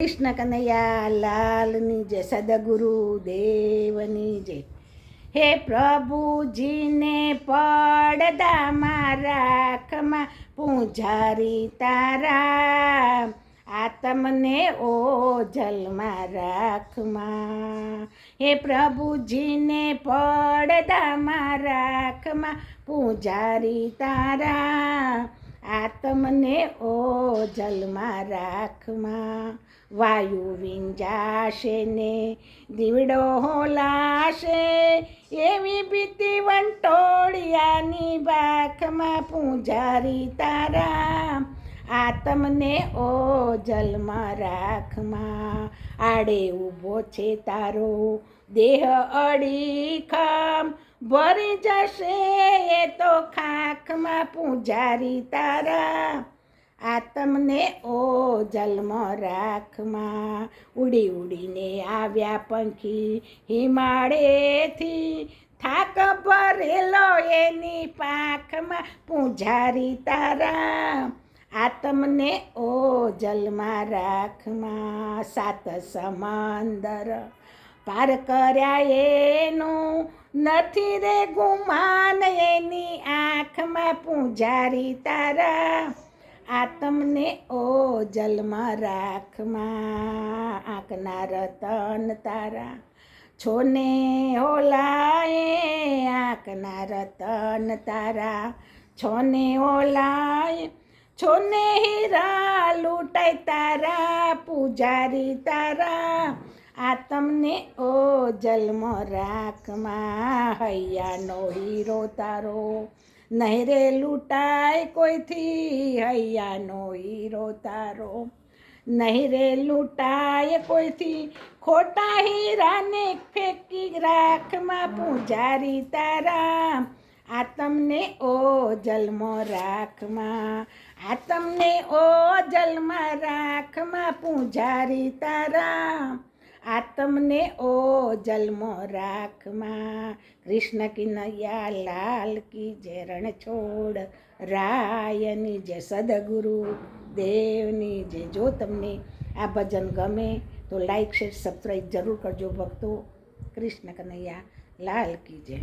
કૃષ્ણ કનૈયા લાલની જય, સદગુરુ દેવની જય. હે પ્રભુજીને પડદામાં રાખમાં, પૂજારી તારા આતમને ઓજલમાં રાખમાં. હે પ્રભુજીને પડદામાં રાખમાં, પૂજારી તારા આતમને ઓજલમાં રાખમાં, વાયુ વિંજાશે ને, દીવડો હોલાશે, એવી ભીતી વંટોળિયાની બાખમાં પૂજારી તારા. આતમને ઓજલમાં રાખમાં, આડે ઊભો છે તારો દેહ અડીખમ ભરી જશે એ તો ખાખમાં પૂજારી તારા. આતમને ઓ જન્મ રાખમાં. ઉડી ઉડીને આવ્યા પંખી હિમાળેથી. થાક ભરેલો એની પાંખમાં પૂજારી તારા. આતમને ઓ જલમાં રાખમાં. સાત સમંદર પાર કર્યા એનું નથી રે ગુમાન એની આંખમાં પૂજારી તારા. આતમને ઓ જલમાં રાખમાં આંખના રતન તારા. છોને ઓલાએ આંખના રતન તારા. છોને છો છોને હીરા લૂંટાય તારા, પૂજારી તારા. આ તમને, ઓ જન્મ રાખમાં, હૈયાનો હીરો તારો. નહીં રે લૂંટાય કોઈથી, હૈયાનો હીરો તારો. નહીં રે લૂંટાય કોઈથી, ખોટા હીરાને ફેંકી રાખમાં પૂજારી તારા. આ તમને, ઓ જન્મ રાખમાં, આ તમને, ઓ જલમાં રાખમાં પૂજારી તારા. આ તમને, ઓ જલમો રાખમાં, કૃષ્ણ કિનૈયા, લાલ કી જે રણ છોડ રાયની જે સદગુરુ, દેવની જે જો તમને આ ભજન ગમે, તો લાઈક શેર સબસ્ક્રાઈબ જરૂર કરજો ભક્તો. કૃષ્ણ કનૈયા, લાલ કી જય.